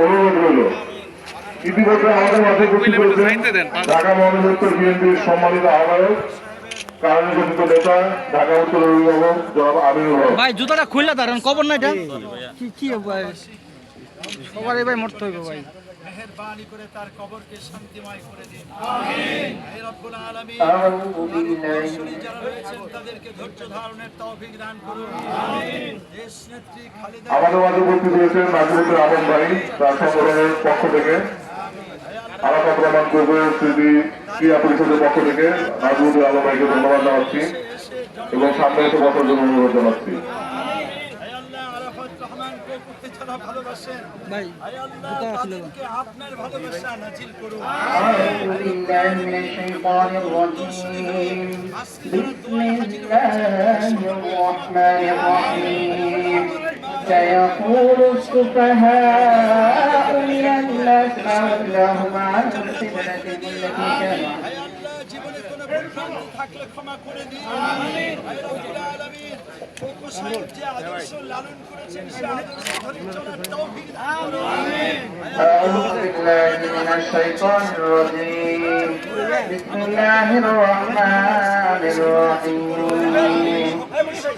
অনুরোধ রইল ইতিমধ্যে আমাদের মাঝে উপস্থিত রয়েছেন ঢাকা মহানগর বিএনপির সম্মানিত আহ্বায়ক কারণে গঠিত নেতা ঢাকা উত্তর অভিভাবক জনাব আমিনুল হক। ভাই জুতাটা খুললে দাঁড়ান কবর না এটা? কি কি ভাই? মরতে হইবে ভাই। মেহেরবানি করে তার কবরকে শান্তিময় করে দিন। আমিন। হে রব্বুল আলামিন উত্তরসূরি যারা রয়েছেন তাদেরকে ধৈর্য ধারণের তৌফিক দান করুন। আমিন। দেশ নেত্রী খালেদা আমাদের মাঝে উপস্থিত রয়েছেন নাজিবুদ্দিন আলম ভাই তার সংগঠনের পক্ষ থেকে। আলাপাত রহমান গ্রুপের স্মৃতি ক্রিয়া পরিষদের পক্ষ থেকে নাজিবুদ্দিন আলম ভাইকে ধন্যবাদ জানাচ্ছি এবং সামনে এসে বসার জন্য অনুরোধ জানাচ্ছি। ভালোবাসেন। আপনার ভালোবাসা নাজিল করুন। سيقول السفهاء من الناس ما ولاهم عن قبلتهم التي كانوا হে আল্লাহ জীবনে কোনো ভুলভ্রান্তি থাকলে ক্ষমা করে দিন আমিন হে রব্বুল আলামিন ফোকাসের যে আদর্শ লালন করেছেন সে আদর্শ ধরে চলার তৌফিক দান করুন আমিন أعوذ بالله من الشيطان الرجيم بسم الله الرحمن الرحيم